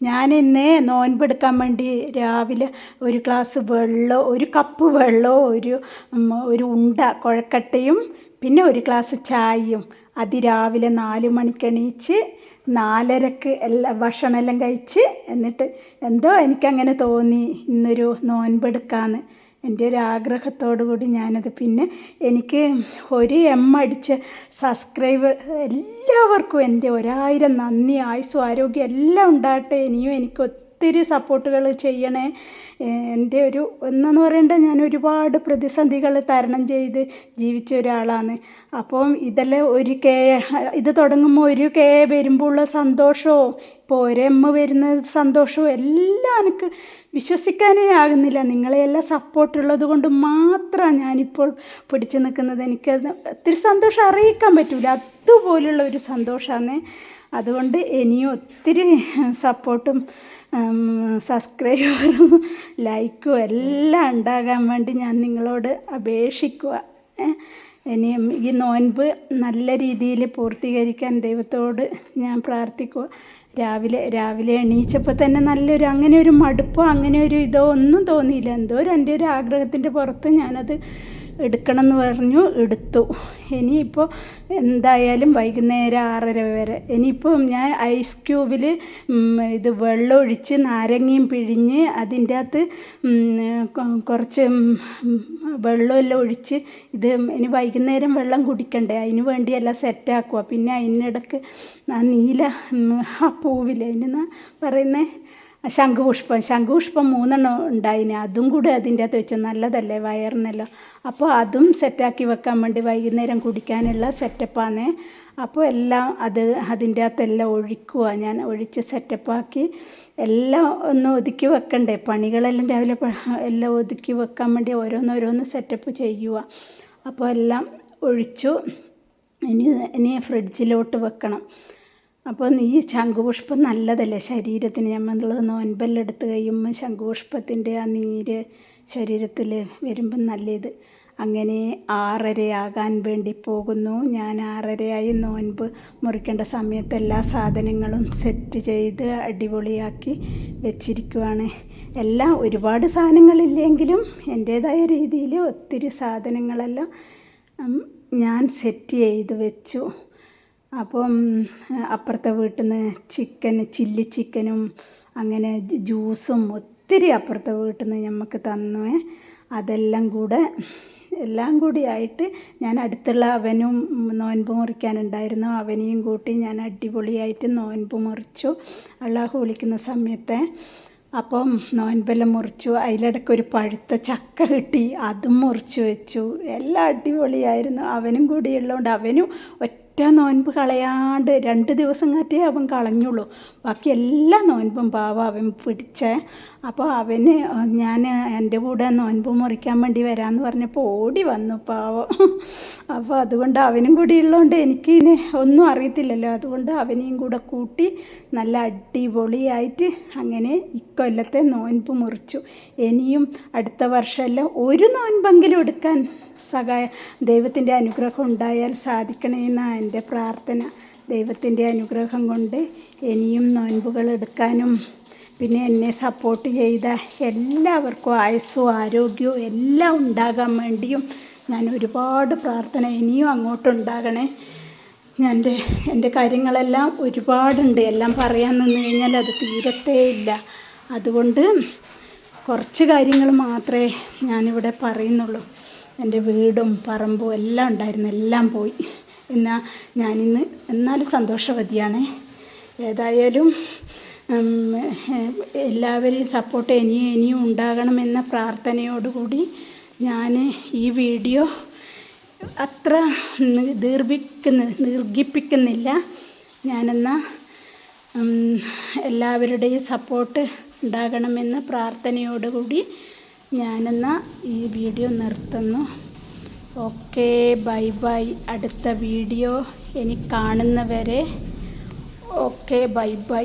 ഞാൻ ഇന്ന് നോൻപെടുക്കാൻ വേണ്ടി രാവിലെ ഒരു ഗ്ലാസ് വെള്ളം ഒരു കപ്പ് വെള്ളവും ഒരു ഒരു ഉണ്ട കുഴക്കട്ടയും പിന്നെ ഒരു ഗ്ലാസ് ചായയും അതിരാവിലെ നാല് മണിക്ക് എണീച്ച് നാലരക്ക് എല്ലാ ഭക്ഷണമെല്ലാം കഴിച്ച് എന്നിട്ട് എന്തോ എനിക്കങ്ങനെ തോന്നി ഇന്നൊരു നോൻപെടുക്കാമെന്ന് എന്റെ ഒരു ആഗ്രഹത്തോടു കൂടി ഞാനത് പിന്നെ എനിക്ക് ഒരു എം അടിച്ച സബ്സ്ക്രൈബർ എല്ലാവർക്കും എന്റെ ഒരായിരം നന്ദി ആയുസ്സും ആരോഗ്യം എല്ലാം ഉണ്ടാകട്ടെ ഇനിയും എനിക്ക് ഒത്തിരി സപ്പോർട്ടുകൾ ചെയ്യണേ. എന്റെ ഒരു ഒന്നെന്ന് പറയേണ്ടത് ഞാൻ ഒരുപാട് പ്രതിസന്ധികൾ തരണം ചെയ്ത് ജീവിച്ച ഒരാളാണ്. അപ്പം ഇതെല്ലാം ഒരു കെ ഇത് തുടങ്ങുമ്പോൾ ഒരു കെ വരുമ്പോഴുള്ള സന്തോഷവും ഇപ്പോൾ ഒരമ്മ വരുന്ന സന്തോഷവും എല്ലാം എനിക്ക് വിശ്വസിക്കാനേ ആകുന്നില്ല. നിങ്ങളെയെല്ലാം സപ്പോർട്ടുള്ളത് കൊണ്ട് മാത്രമാണ് ഞാനിപ്പോൾ പിടിച്ചു നിൽക്കുന്നത്. എനിക്ക് ഒത്തിരി സന്തോഷം അറിയിക്കാൻ പറ്റില്ല അതുപോലുള്ള ഒരു സന്തോഷമാണ്. അതുകൊണ്ട് ഇനിയും ഒത്തിരി സപ്പോർട്ടും സബ്സ്ക്രൈബറും ലൈക്കും എല്ലാം ഉണ്ടാകാൻ വേണ്ടി ഞാൻ നിങ്ങളോട് അപേക്ഷിക്കുക. ഇനിയും ഈ നോൻപ് നല്ല രീതിയിൽ പൂർത്തീകരിക്കാൻ ദൈവത്തോട് ഞാൻ പ്രാർത്ഥിക്കുക. രാവിലെ രാവിലെ എണീച്ചപ്പോൾ തന്നെ നല്ലൊരു അങ്ങനെ ഒരു മടുപ്പോ അങ്ങനെ ഒരു ഇതോ ഒന്നും തോന്നിയില്ല. എന്തോ ഒരു എന്റെ ഒരു ആഗ്രഹത്തിന്റെ പുറത്ത് ഞാനത് എടുക്കണം എന്ന് പറഞ്ഞു എടുത്തു. ഇനിയിപ്പോൾ എന്തായാലും വൈകുന്നേരം ആറര വരെ. ഇനിയിപ്പോൾ ഞാൻ ഐസ് ക്യൂബിൽ ഇത് വെള്ളം ഒഴിച്ച് നാരങ്ങയും പിഴിഞ്ഞ് അതിന്റെ അകത്ത് കുറച്ച് വെള്ളമെല്ലാം ഒഴിച്ച് ഇത് ഇനി വൈകുന്നേരം വെള്ളം കുടിക്കണ്ടേ? അതിന് വേണ്ടിയെല്ലാം സെറ്റാക്കുക പിന്നെ അതിനിടക്ക് ആ നീല ആ പൂവില്ലേ? അതിനെന്നാ പറയുന്നത് ശംഖുപുഷ്പം. ശംഖുപുഷ്പം മൂന്നെണ്ണം ഉണ്ടായിന്. അതും കൂടെ അതിന്റെ അകത്ത് വെച്ചു നല്ലതല്ലേ വയറിനെല്ലാം? അപ്പോൾ അതും സെറ്റാക്കി വെക്കാൻ വേണ്ടി വൈകുന്നേരം കുടിക്കാനുള്ള സെറ്റപ്പാണ്. അപ്പോൾ എല്ലാം അത് അതിന്റെ അകത്തെല്ലാം ഒഴിക്കുക ഞാൻ ഒഴിച്ച് സെറ്റപ്പാക്കി എല്ലാം ഒന്ന് ഒതുക്കി വെക്കണ്ടേ? പണികളെല്ലാം രാവിലെ എല്ലാം ഒതുക്കി വെക്കാൻ വേണ്ടി ഓരോന്നോരോന്ന് സെറ്റപ്പ് ചെയ്യുക അപ്പോൾ എല്ലാം ഒഴിച്ചു. ഇനി ഇനി ഫ്രിഡ്ജിലോട്ട് വെക്കണം. അപ്പോൾ ഈ ശംഖുപുഷ്പം നല്ലതല്ലേ? ശരീരത്തിന് നമ്മൾ നോൻപല്ലെടുത്ത് കഴിയുമ്പോൾ ശംഖുപുഷ്പത്തിന്റെ ആ നീര് ശരീരത്തിൽ വരുമ്പം നല്ലത്. അങ്ങനെ ആറരയാകാൻ വേണ്ടി പോകുന്നു. ഞാൻ ആറരയായി നോൻപ് മുറിക്കേണ്ട സമയത്ത് എല്ലാ സാധനങ്ങളും സെറ്റ് ചെയ്ത് അടിപൊളിയാക്കി വെച്ചിരിക്കുവാണ്. എല്ലാം ഒരുപാട് സാധനങ്ങളില്ലെങ്കിലും എന്റേതായ രീതിയിൽ ഒത്തിരി സാധനങ്ങളെല്ലാം ഞാൻ സെറ്റ് ചെയ്ത് വെച്ചു. അപ്പം അപ്പുറത്തെ വീട്ടിൽ നിന്ന് ചിക്കൻ ചില്ലി ചിക്കനും അങ്ങനെ ജ്യൂസും ഒത്തിരി അപ്പുറത്തെ വീട്ടിൽ നിന്ന് നമുക്ക് തന്നു. അതെല്ലാം കൂടെ എല്ലാം കൂടി ആയിട്ട് ഞാൻ അടുത്തുള്ള അവനും നോൻപ് മുറിക്കാനുണ്ടായിരുന്നു. അവനെയും കൂട്ടി ഞാൻ അടിപൊളിയായിട്ട് നോൻപ് മുറിച്ചു. അള്ളാഹു വിളിക്കുന്ന സമയത്തെ അപ്പം നോൻപെല്ലാം മുറിച്ചു. അതിലിടയ്ക്ക് ഒരു പഴുത്ത ചക്ക കിട്ടി. അതും മുറിച്ചു വെച്ചു. എല്ലാം അടിപൊളിയായിരുന്നു. അവനും കൂടി ഉള്ളതുകൊണ്ട് അവനും ഒറ്റ നോൻപ് കളയാണ്ട് രണ്ട് ദിവസം കാറ്റേ അവൻ കളഞ്ഞുള്ളൂ. ബാക്കി എല്ലാ നോൻപും പാവം അവൻ പിടിച്ചേ. അപ്പോൾ അവന് ഞാൻ എന്റെ കൂടെ നോൻപ് മുറിക്കാൻ വേണ്ടി വരാമെന്ന് പറഞ്ഞപ്പോൾ ഓടി വന്നു പാവം. അപ്പോൾ അതുകൊണ്ട് അവനും കൂടി ഉള്ളതുകൊണ്ട് എനിക്ക് ഇനി ഒന്നും അറിയത്തില്ലല്ലോ. അതുകൊണ്ട് അവനെയും കൂടെ കൂട്ടി നല്ല അടിപൊളിയായിട്ട് അങ്ങനെ ഇക്കൊല്ലത്തെ നോൻപ് മുറിച്ചു. ഇനിയും അടുത്ത വർഷമെല്ലാം ഒരു നോൻപെങ്കിലും എടുക്കാൻ സഹായ ദൈവത്തിന്റെ അനുഗ്രഹം ഉണ്ടായാൽ സാധിക്കണമെന്നാണ് എന്റെ പ്രാർത്ഥന. ദൈവത്തിന്റെ അനുഗ്രഹം കൊണ്ട് ഇനിയും നോൻപുകൾ എടുക്കാനും പിന്നെ എന്നെ സപ്പോർട്ട് ചെയ്ത എല്ലാവർക്കും ആയുസ്സും ആരോഗ്യവും എല്ലാം ഉണ്ടാകാൻ വേണ്ടിയും ഞാൻ ഒരുപാട് പ്രാർത്ഥന ഇനിയും അങ്ങോട്ടുണ്ടാകണേ എന്റെ എന്റെ കാര്യങ്ങളെല്ലാം ഒരുപാടുണ്ട്. എല്ലാം പറയാൻ നിന്ന് കഴിഞ്ഞാൽ അത് തീരത്തേ ഇല്ല. അതുകൊണ്ട് കുറച്ച് കാര്യങ്ങൾ മാത്രമേ ഞാനിവിടെ പറയുന്നുള്ളൂ. എന്റെ വീടും പറമ്പും എല്ലാം ഉണ്ടായിരുന്നു. എല്ലാം പോയി. എന്നാൽ ഞാനിന്ന് എന്നാലും സന്തോഷവതിയാണ്. ഏതായാലും എല്ലാവരെയും സപ്പോർട്ട് ഇനിയും ഇനിയും ഉണ്ടാകണമെന്ന പ്രാർത്ഥനയോടുകൂടി ഞാൻ ഈ വീഡിയോ അത്ര ദീർഘിക്കുന്ന ദീർഘിപ്പിക്കുന്നില്ല. ഞാനെന്നാൽ എല്ലാവരുടെയും സപ്പോർട്ട് ഉണ്ടാകണമെന്ന പ്രാർത്ഥനയോടുകൂടി ഞാനെന്നാൽ ഈ വീഡിയോ നിർത്തുന്നു. Okay bye bye. അടുത്ത വീഡിയോ ഇനി കാണുന്നവരെ ഓക്കെ ബൈ ബൈ.